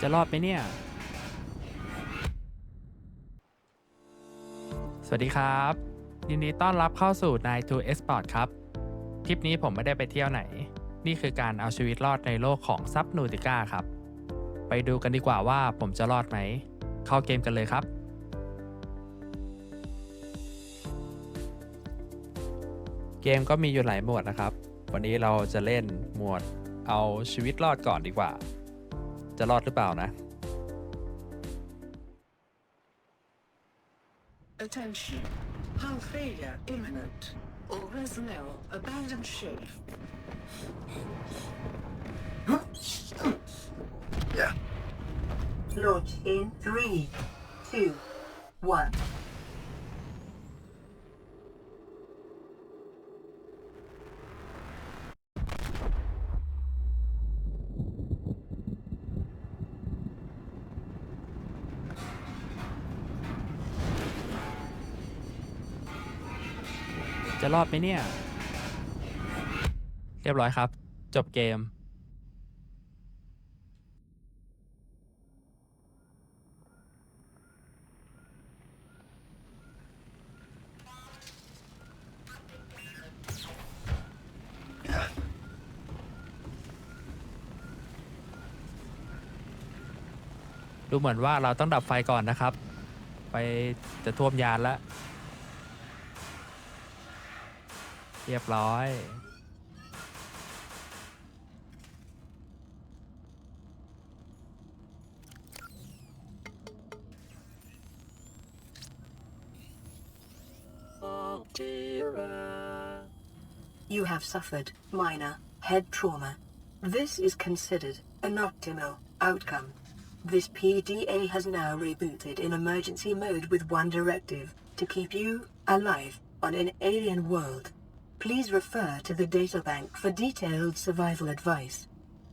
จะรอดไหมเนี่ย สวัสดีครับ ยินดีต้อนรับเข้าสู่ Night to Export ครับ ทริปนี้ผมไม่ได้ไปเที่ยวไหน นี่คือการเอาชีวิตรอดในโลกของซับนูติก้าครับ ไปดูกันดีกว่าว่าผมจะรอดไหม เข้าเกมกันเลยครับเกมก็มีอยู่หลายหมวดนะครับ วันนี้เราจะเล่นหมวดเอาชีวิตรอดก่อนดีกว่า จะรอดหรือเปล่านะ Attention. Hull failure imminent. All personnel abandon ship. Launch in three, two, one. รอดไหมเนี่ย เรียบร้อยครับ จบเกมดูเหมือนว่าเราต้องดับไฟก่อนนะครับ ไปจะท่วมยานแล้ว เรียบร้อย You have suffered minor head trauma. This is considered an optimal outcome. This PDA has now rebooted in emergency mode with one directive to keep you alive on an alien world. Please refer to the databank for detailed survival advice.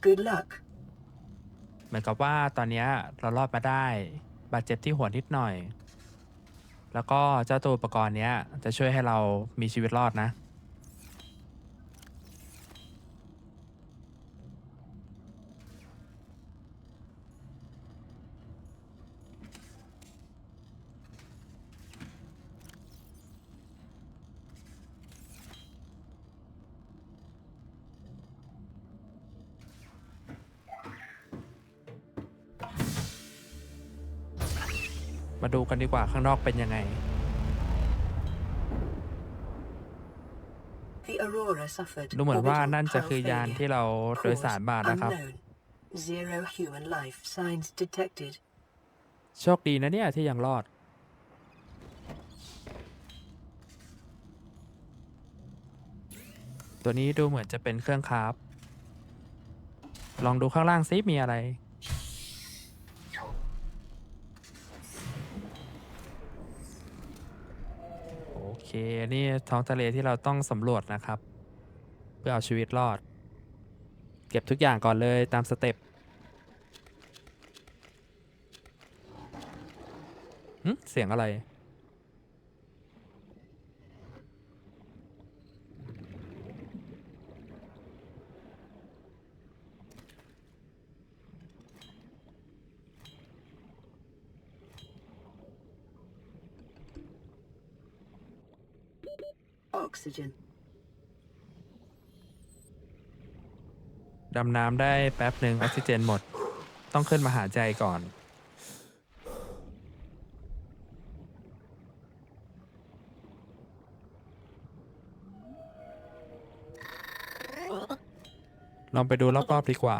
Good luck. เหมือนกับว่าตอนเนี้ยเรารอดมาได้บาดเจ็บที่หัวนิดหน่อย แล้วก็เจ้าตัวอุปกรณ์เนี้ยจะช่วยให้เรามีชีวิตรอดนะ ดูกันดีกว่าข้างนอกเป็นยังไง The Aurora suffered ดูเหมือนว่า orbital นั่นจะ hull คือยาน failure. ที่เราโดยสารมานะครับ Unknown. Zero human life signs detected. โชคดีนะเนี่ยที่ยังรอด ตัวนี้ดูเหมือนจะเป็นเครื่องคราฟลองดูข้างล่างซิมีอะไร เค นี่ท้องทะเลที่เราต้องสำรวจนะครับ เพื่อเอาชีวิตรอด เก็บทุกอย่างก่อนเลยตามสเต็ปเสียงอะไร Oxygen. ดำน้ำได้แป๊บหนึ่งออกซิเจนหมด ต้องขึ้นมาหาใจก่อน ลองไปดูรอบๆดีกว่า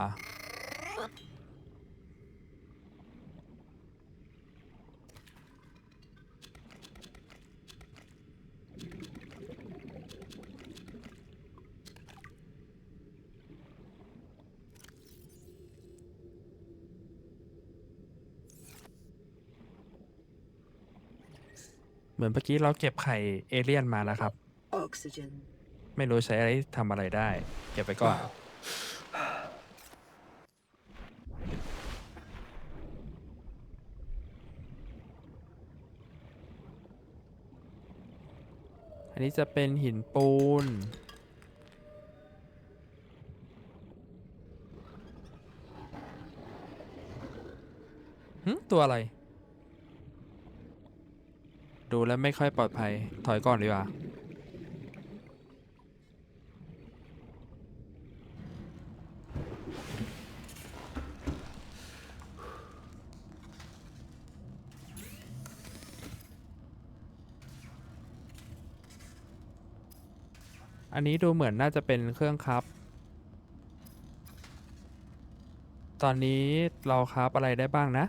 เหมือนเมื่อกี้เราเก็บไข่เอเลี่ยนมาแล้วครับ Oxygen. ไม่รู้ใช้อะไรทำอะไรได้ เก็บไปก่อน อันนี้จะเป็นหินปูน หึ ตัวอะไร ดูแล้วไม่ค่อยปลอดภัย ถอยก่อนดีกว่า อันนี้ดูเหมือนน่าจะเป็นเครื่องครับ ตอนนี้เราครับอะไรได้บ้างนะ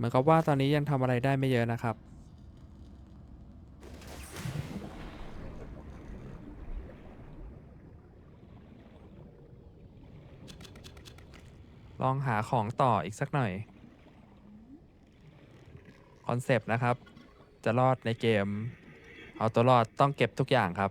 เหมือนกับว่าตอนนี้ยังทำอะไรได้ไม่เยอะนะครับ ลองหาของต่ออีกสักหน่อย คอนเซปต์นะครับ จะรอดในเกม เอาตัวรอดต้องเก็บทุกอย่างครับ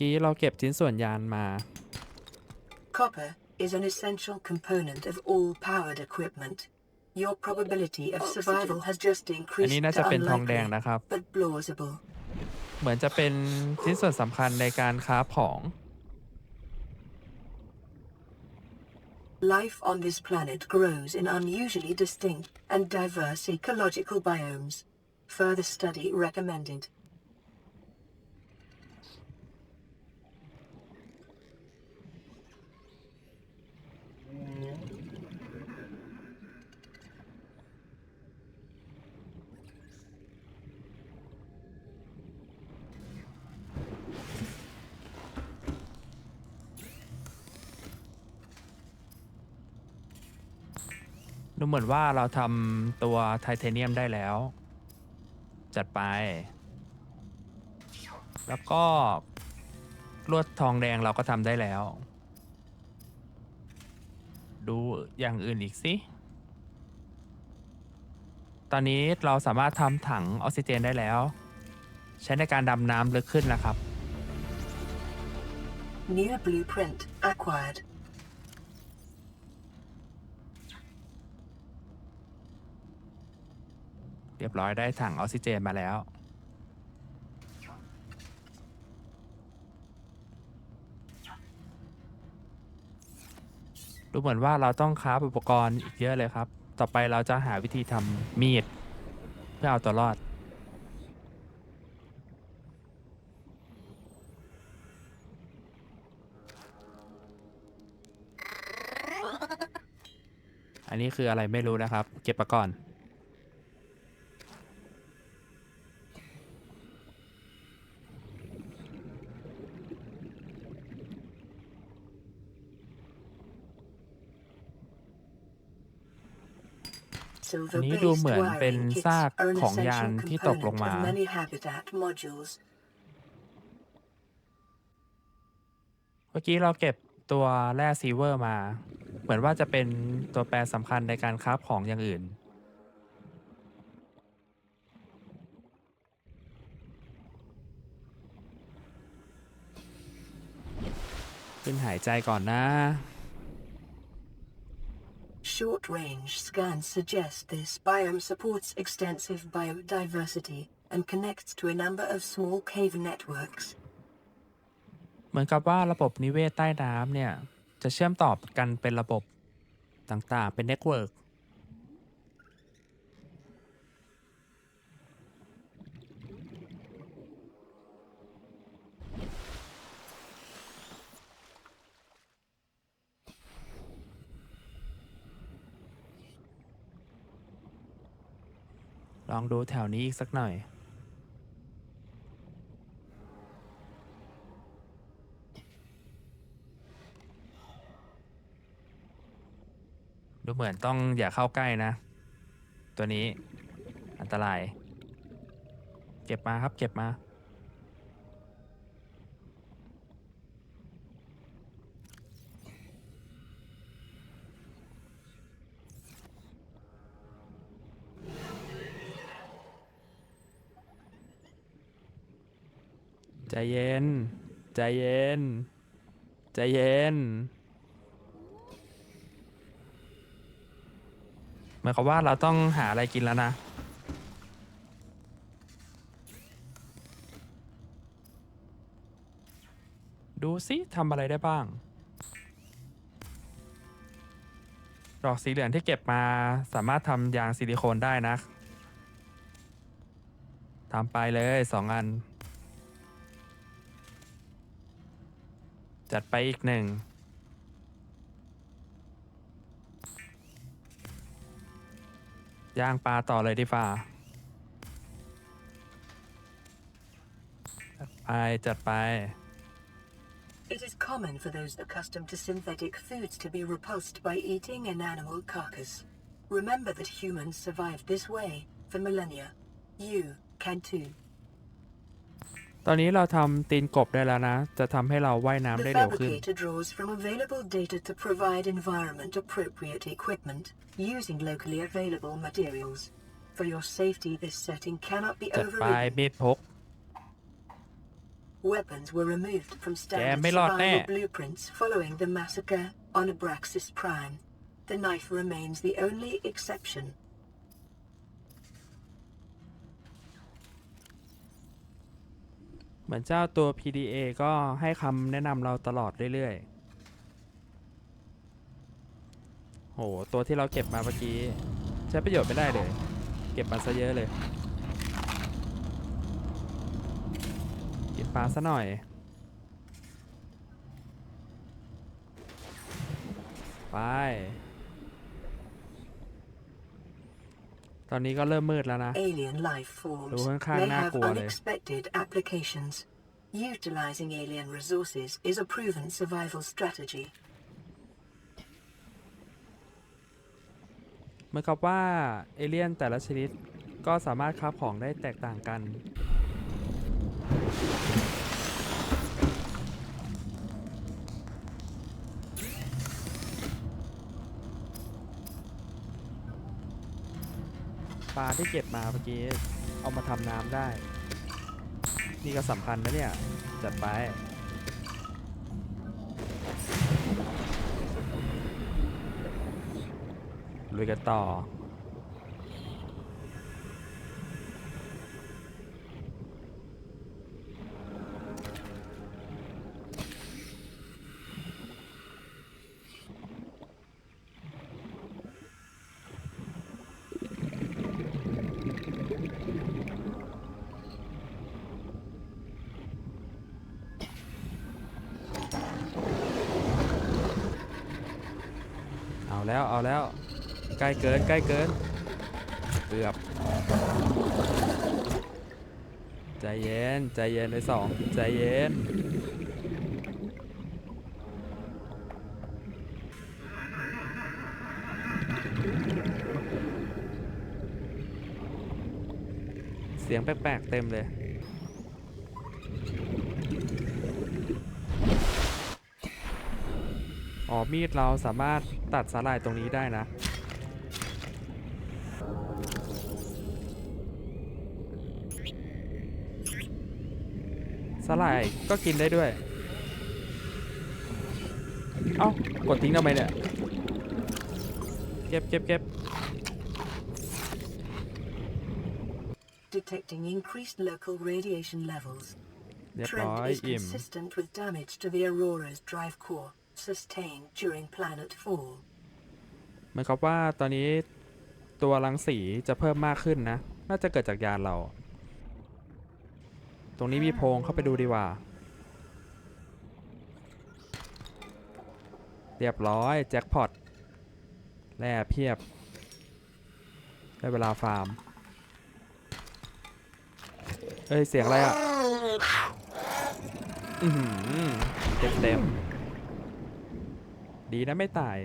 กี้เราเก็บชิ้นส่วนยานมา Copper is an essential component of all powered equipment. Your probability of survival has just อัน increased นี้น่า to จะเป็นทองแดง unlikely, นะครับ but plausible. เหมือนจะเป็นชิ้นส่วนสำคัญในการค้าของ Life on this planet grows in unusually distinct and diverse ecological biomes. Further study recommended. ดูเหมือนว่าเราทำตัวไทเทเนียมได้แล้ว จัดไป แล้วก็ลวดทองแดงเราก็ทำได้แล้ว ดูอย่างอื่นอีกสิ ตอนนี้เราสามารถทำถังออกซิเจนได้แล้ว ใช้ในการดำน้ำลึกขึ้นนะครับ New blueprint acquired. เรี ยบร้อยได้ถังออกซิเจนมาแล้ว ดูเหมือนว่าเราต้องค้าอุปกรณ์อีกเยอะเลยครับ ต่อไปเราจะหาวิธีทำมีด เพื่อเอาตัวรอด อันนี้คืออะไรไม่รู้นะครับ เก็บมาก่อน อันนี้ดู based เหมือนเป็น wiring kits ซาก are an ของยาน essential ที่ตกลง component มา of many habitat modules. เมื่อกี้เราเก็บตัวแร่ซีเวอร์มา เหมือนว่าจะเป็นตัวแปรสำคัญในการคราฟของอย่างอื่น ขึ้นหายใจก่อนนะ Short range scans suggest this biome supports extensive biodiversity and connects to a number of small cave networks. เหมือนกับว่าระบบนิเวศใต้น้ำเนี่ย จะเชื่อมต่อกันเป็นระบบต่างๆ เป็นเน็ตเวิร์ก ลองดูแถวนี้อีกสักหน่อย ดูเหมือนต้องอย่าเข้าใกล้นะ ตัวนี้อันตราย เก็บมาครับเก็บมา ใจเย็น ใจเย็น ใจเย็นหมายความว่าเราต้องหาอะไรกินแล้วนะ ดูสิทำอะไรได้บ้าง ดอกสีเหลืองที่เก็บมาสามารถทำยางซิลิโคนได้นะทำไปเลยสองอัน จัดไปอีกหนึ่ง ย่างปลาต่อเลยดีฟ้าจัดไปจัดไป It is common for those accustomed to synthetic foods to be repulsed by eating an animal carcass. Remember that humans survived this way for millennia. You can too. ตอนนี้เราทำตีนกบได้แล้วนะ จะทำให้เราว่ายน้ำได้ The เร็วขึ้น fabricator draws from available data to provide environment appropriate equipment using locally available materials. For your safety, this setting cannot be จัดไป overridden. มีดพก Weapons were removed from standard Yeah, ไม่รอดแน่ survival blueprints following the massacre on Abraxas Prime. The knife remains the only exception. เหมือนเจ้าตัว PDA ก็ให้คำแนะนำเราตลอดเรื่อยๆ โห ตัวที่เราเก็บมาเมื่อกี้ ใช้ประโยชน์ไม่ได้เลย เก็บมาซะเยอะเลย เกินปลาซะหน่อย ไป ตอนนี้ก็เริ่มมืดแล้วนะ Alien life forms ดูข้างๆ may น่า have กลัวเลย unexpected applications. Utilizing alien resources is a proven survival strategy. เหมือนกับว่าเอเลี่ยนแต่ละชนิดก็สามารถคราฟของได้แตกต่างกัน ที่เก็บมาเมื่อกี้ เอามาทำน้ำได้ นี่ก็สำคัญนะเนี่ย จัดไป ลุยกันต่อ แล้วเอาแล้วใกล้เกินใกล้เกินเกือบใจเย็นใจเย็นไอ้สองใจเย็นเสียงแปลกๆเต็มเลย อ๋อ มีดเราสามารถตัดสาหร่ายตรงนี้ได้นะ สาหร่ายก็กินได้ด้วย เอ้า กดทิ้งทำไมเนี่ย เก็บเก็บเก็บ Detecting increased local radiation levels. เรียบร้อย Trend is อิ่ม consistent with damage to the Aurora's drive core sustained during planet fall. หมือนกับว่าตอนนี้ตัวรังสีจะเพิ่มมากขึ้นนะ น่าจะเกิดจากยานเรา ตรงนี้มีโพรงเข้าไปดูดีกว่า เรียบร้อยแจ็คพอตแร่เพียบ ได้เวลาฟาร์ม เอ้ย เสียงอะไรอะ อือหือเต็มเต็ม ดีนะไม่ตาย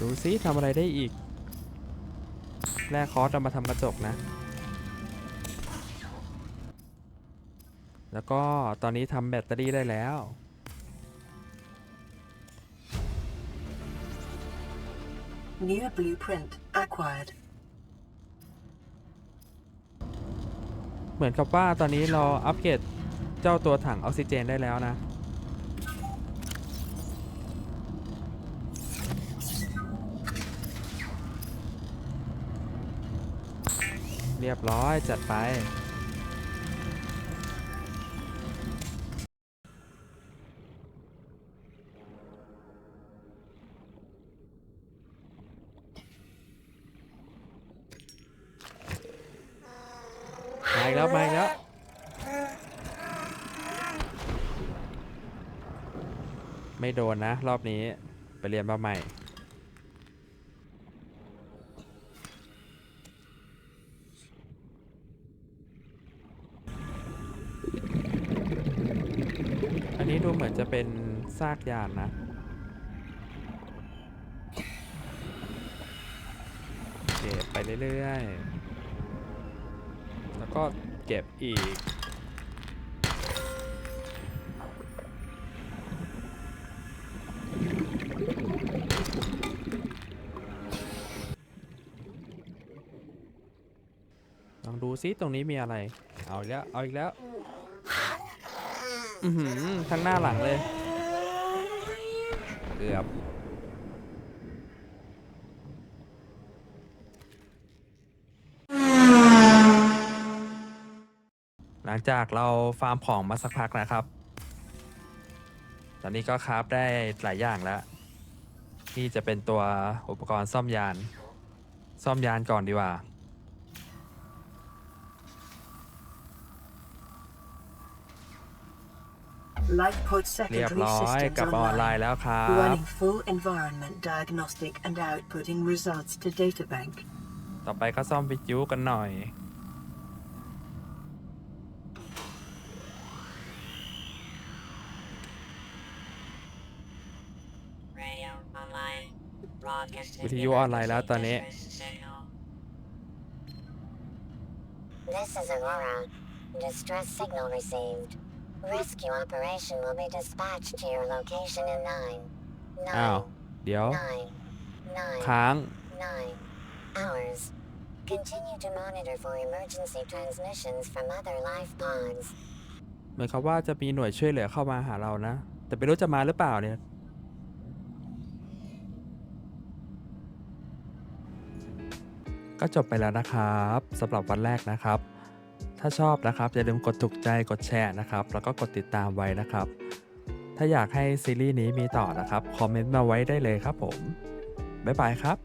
ดูซิทำอะไรได้อีก แร่คอร์สเอามาทำกระจกนะ แล้วก็ตอนนี้ทำแบตเตอรี่ได้แล้ว New blueprint acquired เหมือนกับว่าตอนนี้เราอัปเกรดเจ้าตัวถังออกซิเจนได้แล้วนะ เรียบร้อยจัดไป โดนนะ รอบนี้ไปเรียนมาใหม่ อันนี้ดูเหมือนจะเป็นซากยานนะเก็บไปเรื่อยๆ แล้วก็เก็บอีก ซิตรงนี้มีอะไร เอาอีกแล้ว เอาอีกแล้ว อือหือทั้งหน้าหลังเลย เกือบ หลังจากเราฟาร์มของมาสักพักนะครับ ตอนนี้ก็คราฟได้หลายอย่างแล้วที่จะเป็นตัวอุปกรณ์ซ่อมยาน ซ่อมยานก่อนดีกว่า Lifepod เรียบ secondary ร้อย systems กลับมาออนไล online. น์แล้วครับ Running full environment diagnostic and outputting results to databank. ต่อไปก็ซ่อมวิทยุกันหน่อย Radio online. Broadcasting วิทยุออนไลน์แล้วตอนนี้ signal. This is Aurora. Distress signal received. Rescue operation will be dispatched to your location in nine, อ้าว nine, เดี๋ยว nine, nine, ค้าง nine hours. Continue to monitor for emergency transmissions from other life pods. เหมือนกับว่าจะมีหน่วยช่วยเหลือเข้ามาหาเรานะ แต่ไม่รู้จะมาหรือเปล่าเนี่ย ก็จบไปแล้วนะครับสำหรับวันแรกนะครับ ถ้าชอบนะครับอย่าลืมกดถูกใจกดแชร์นะครับแล้วก็กดติดตามไว้นะครับ ถ้าอยากให้ซีรีส์นี้มีต่อนะครับคอมเมนต์มาไว้ได้เลยครับผมบ๊ายบายครับ